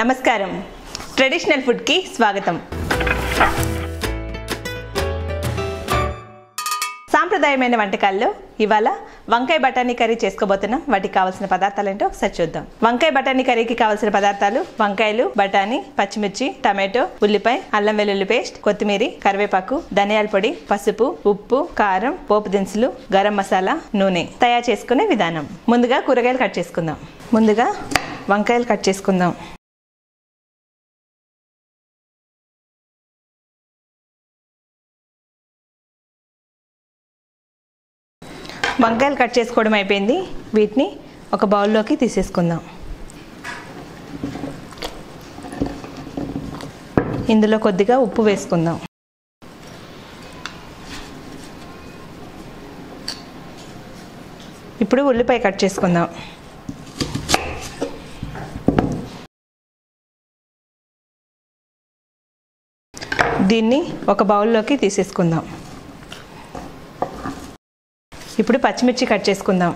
నమస్కారం. ట్రెడిషనల్ ఫుడ్కి స్వాగతం. సాంప్రదాయమైన వంటకాల్లో ఇవాళ వంకాయ బఠానీ కర్రీ చేసుకోబోతున్నాం. వాటికి కావాల్సిన పదార్థాలు ఏంటో ఒకసారి చూద్దాం. వంకాయ బఠానీ కర్రీకి కావాల్సిన పదార్థాలు వంకాయలు బఠానీ పచ్చిమిర్చి టమాటో ఉల్లిపాయ అల్లం వెల్లుల్లి పేస్ట్ కొత్తిమీర కరివేపాకు ధనియాల పొడి పసుపు ఉప్పు కారం పోపు దినుసులు గరం మసాలా నూనె తయారు చేసుకునే విధానం. ముందుగా కూరగాయలు కట్ చేసుకుందాం. ముందుగా వంకాయలు కట్ చేసుకుందాం. వంకాయలు కట్ చేసుకోవడం అయిపోయింది. వీటిని ఒక బౌల్లోకి తీసేసుకుందాం. ఇందులో కొద్దిగా ఉప్పు వేసుకుందాం. ఇప్పుడు ఉల్లిపాయ కట్ చేసుకుందాం. దీన్ని ఒక బౌల్లోకి తీసేసుకుందాం. ఇప్పుడు పచ్చిమిర్చి కట్ చేసుకుందాం.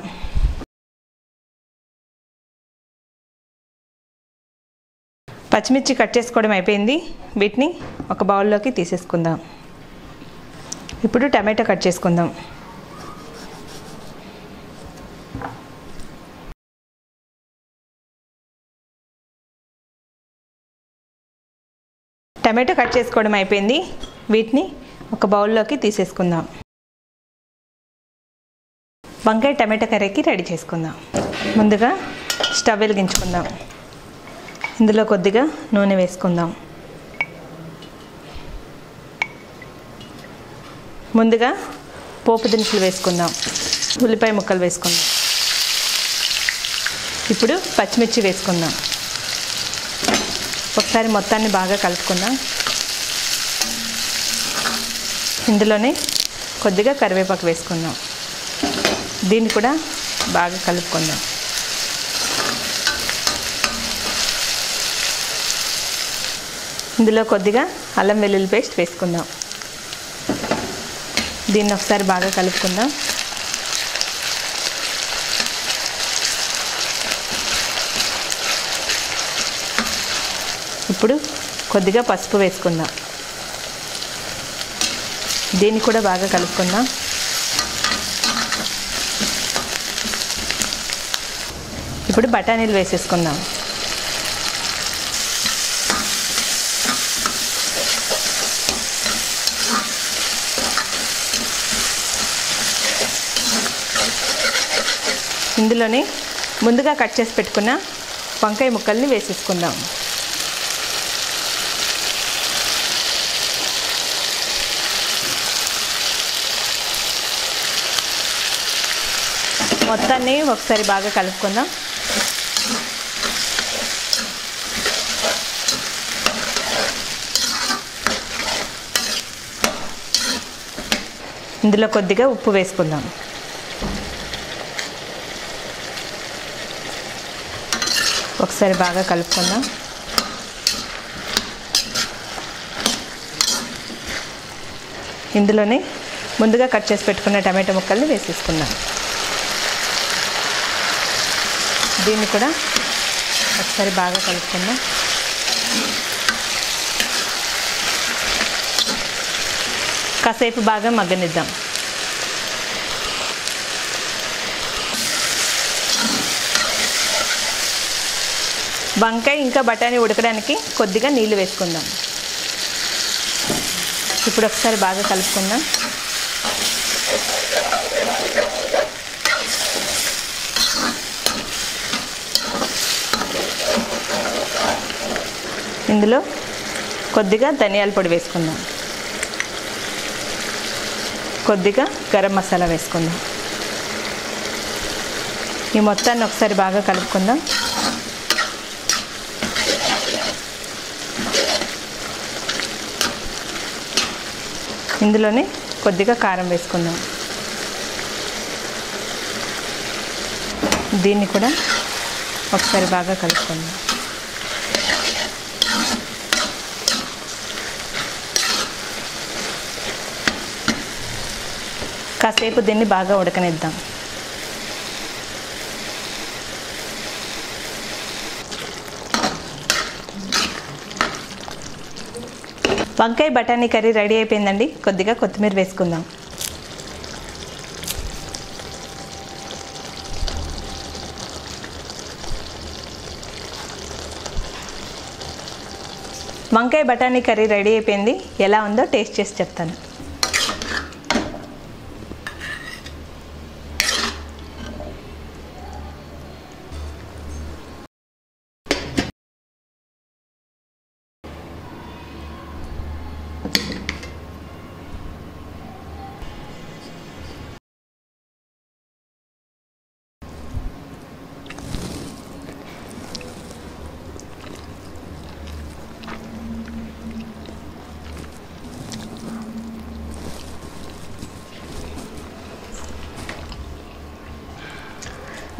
పచ్చిమిర్చి కట్ చేసుకోవడం అయిపోయింది. వీటిని ఒక బౌల్లోకి తీసేసుకుందాం. ఇప్పుడు టమాటో కట్ చేసుకుందాం. టమాటో కట్ చేసుకోవడం అయిపోయింది. వీటిని ఒక బౌల్లోకి తీసేసుకుందాం. వంకాయ టమాటా కర్రీకి రెడీ చేసుకుందాం. ముందుగా స్టవ్ వెలిగించుకుందాం. ఇందులో కొద్దిగా నూనె వేసుకుందాం. ముందుగా పోపు దినుసులు వేసుకుందాం. ఉల్లిపాయ ముక్కలు వేసుకుందాం. ఇప్పుడు పచ్చిమిర్చి వేసుకుందాం. ఒకసారి మొత్తాన్ని బాగా కలుపుకుందాం. ఇందులోనే కొద్దిగా కరివేపాకు వేసుకుందాం. దీన్ని కూడా బాగా కలుపుకుందాం. ఇందులో కొద్దిగా అల్లం వెల్లుల్లి పేస్ట్ వేసుకుందాం. దీన్ని ఒకసారి బాగా కలుపుకుందాం. ఇప్పుడు కొద్దిగా పసుపు వేసుకుందాం. దీన్ని కూడా బాగా కలుపుకుందాం. ఇప్పుడు బఠానీలు వేసేసుకుందాం. ఇందులోనే ముందుగా కట్ చేసి పెట్టుకున్న వంకాయ ముక్కల్ని వేసేసుకుందాం. మొత్తాన్ని ఒకసారి బాగా కలుపుకుందాం. ఇందులో కొద్దిగా ఉప్పు వేసుకుందాం. ఒకసారి బాగా కలుపుకుందాం. ఇందులోనే ముందుగా కట్ చేసి పెట్టుకున్న టమాటో ముక్కల్ని వేసేసుకుందాం. దీన్ని కూడా ఒకసారి బాగా కలుపుకుందాం. కాసేపు బాగా మగ్గనిద్దాం. వంకాయ ఇంకా బఠానీ ఉడకడానికి కొద్దిగా నీళ్ళు వేసుకుందాం. ఇప్పుడు ఒకసారి బాగా కలుపుకుందాం. ఇందులో కొద్దిగా ధనియాల పొడి వేసుకుందాం. కొద్దిగా గరం మసాలా వేసుకుందాం. ఈ మొత్తాన్ని ఒకసారి బాగా కలుపుకుందాం. ఇందులోనే కొద్దిగా కారం వేసుకుందాం. దీన్ని కూడా ఒకసారి బాగా కలుపుకుందాం. కాసేపు దీన్ని బాగా ఉడకనిద్దాం. వంకాయ బఠానీ కర్రీ రెడీ అయిపోయిందండి. కొద్దిగా కొత్తిమీర వేసుకుందాం. వంకాయ బఠానీ కర్రీ రెడీ అయిపోయింది. ఎలా ఉందో టేస్ట్ చేసి చెప్తాను.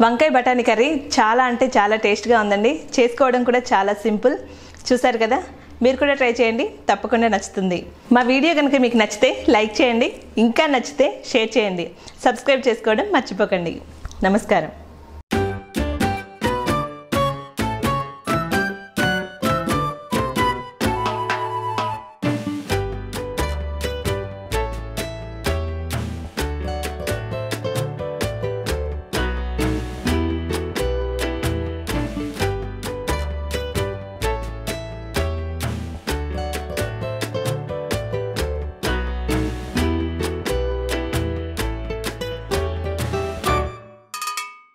వంకాయ బఠానీ కర్రీ చాలా అంటే చాలా టేస్ట్గా ఉందండి. చేసుకోవడం కూడా చాలా సింపుల్. చూసారు కదా? మీరు కూడా ట్రై చేయండి. తప్పకుండా నచ్చుతుంది. మా వీడియో కనుక మీకు నచ్చితే లైక్ చేయండి. ఇంకా నచ్చితే షేర్ చేయండి. సబ్స్క్రైబ్ చేసుకోవడం మర్చిపోకండి. నమస్కారం.